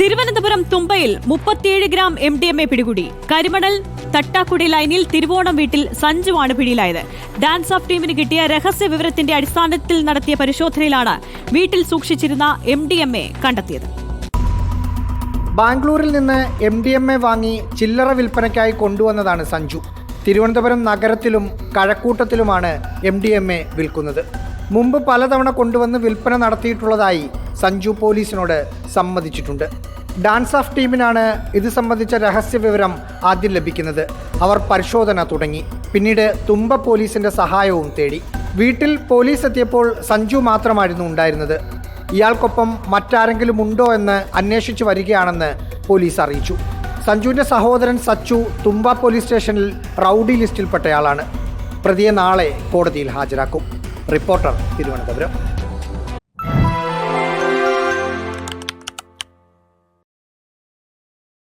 തിരുവനന്തപുരം തുമ്പയിൽ മുപ്പത്തിയേഴ് gram M D M A പിടികൂടി. കരിമണൽ തട്ടാക്കുടി ലൈനിൽ തിരുവോണം വീട്ടിൽ സഞ്ജുവാണ് പിടിയിലായത്. ഡാൻസ് ഓഫ് ടീമിന് കിട്ടിയ രഹസ്യ വിവരത്തിന്റെ അടിസ്ഥാനത്തിൽ നടത്തിയ പരിശോധനയിലാണ് വീട്ടിൽ സൂക്ഷിച്ചിരുന്ന എം ഡി എം എ കണ്ടെത്തിയത്. ബാംഗ്ലൂരിൽ നിന്ന് എം ഡി എം എ വാങ്ങി ചില്ലറ വിൽപ്പനയ്ക്കായി കൊണ്ടുവന്നതാണ് സഞ്ജു. തിരുവനന്തപുരം നഗരത്തിലും കഴക്കൂട്ടത്തിലുമാണ് എം ഡി എം എ വിൽക്കുന്നത്. മുമ്പ് പലതവണ കൊണ്ടുവന്ന് വിൽപ്പന നടത്തിയിട്ടുള്ളതായി സഞ്ജു പോലീസിനോട് സമ്മതിച്ചിട്ടുണ്ട്. ഡാൻസ് ഓഫ് ടീമിനാണ് ഇത് സംബന്ധിച്ച രഹസ്യ വിവരം ആദ്യം ലഭിക്കുന്നത്. അവർ പരിശോധന തുടങ്ങി. പിന്നീട് തുമ്പ പോലീസിന്റെ സഹായവും തേടി. വീട്ടിൽ പോലീസ് എത്തിയപ്പോൾ സഞ്ജു മാത്രമായിരുന്നു ഉണ്ടായിരുന്നത്. ഇയാൾക്കൊപ്പം മറ്റാരെങ്കിലും ഉണ്ടോ എന്ന് അന്വേഷിച്ചു വരികയാണെന്ന് പോലീസ് അറിയിച്ചു. സഞ്ജുവിന്റെ സഹോദരൻ സച്ചു തുമ്പ പോലീസ് സ്റ്റേഷനിൽ റൗഡി ലിസ്റ്റിൽപ്പെട്ടയാളാണ്. പ്രതിയെ നാളെ കോടതിയിൽ ഹാജരാക്കും. റിപ്പോർട്ടർ തിരുവനന്തപുരം.